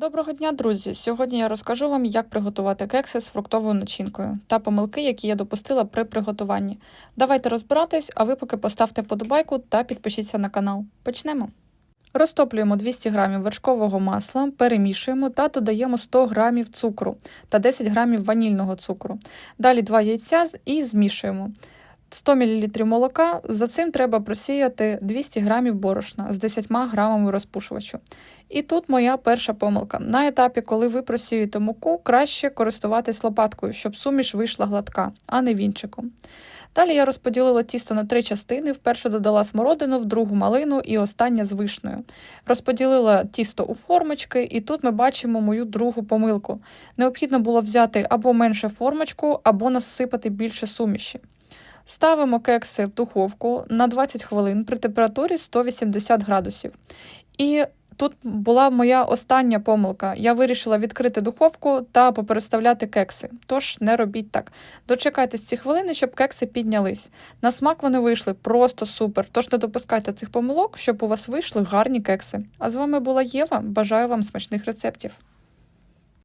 Доброго дня, друзі! Сьогодні я розкажу вам, як приготувати кекси з фруктовою начинкою та помилки, які я допустила при приготуванні. Давайте розбиратись, а ви поки поставте подобайку та підпишіться на канал. Почнемо. Розтоплюємо 200 г вершкового масла, перемішуємо та додаємо 100 г цукру та 10 г ванільного цукру. Далі 2 яйця і змішуємо. 100 мл молока, за цим треба просіяти 200 г борошна з 10 грамами розпушувачу. І тут моя перша помилка. На етапі, коли ви просіюєте муку, краще користуватись лопаткою, щоб суміш вийшла гладка, а не вінчиком. Далі я розподілила тісто на три частини: вперше додала смородину, в другу малину і остання з вишнею. Розподілила тісто у формочки, і тут ми бачимо мою другу помилку. Необхідно було взяти або менше формочку, або насипати більше суміші. Ставимо кекси в духовку на 20 хвилин при температурі 180 градусів. І тут була моя остання помилка. Я вирішила відкрити духовку та попереставляти кекси. Тож не робіть так. Дочекайтесь ці хвилини, щоб кекси піднялись. На смак вони вийшли просто супер. Тож не допускайте цих помилок, щоб у вас вийшли гарні кекси. А з вами була Єва. Бажаю вам смачних рецептів.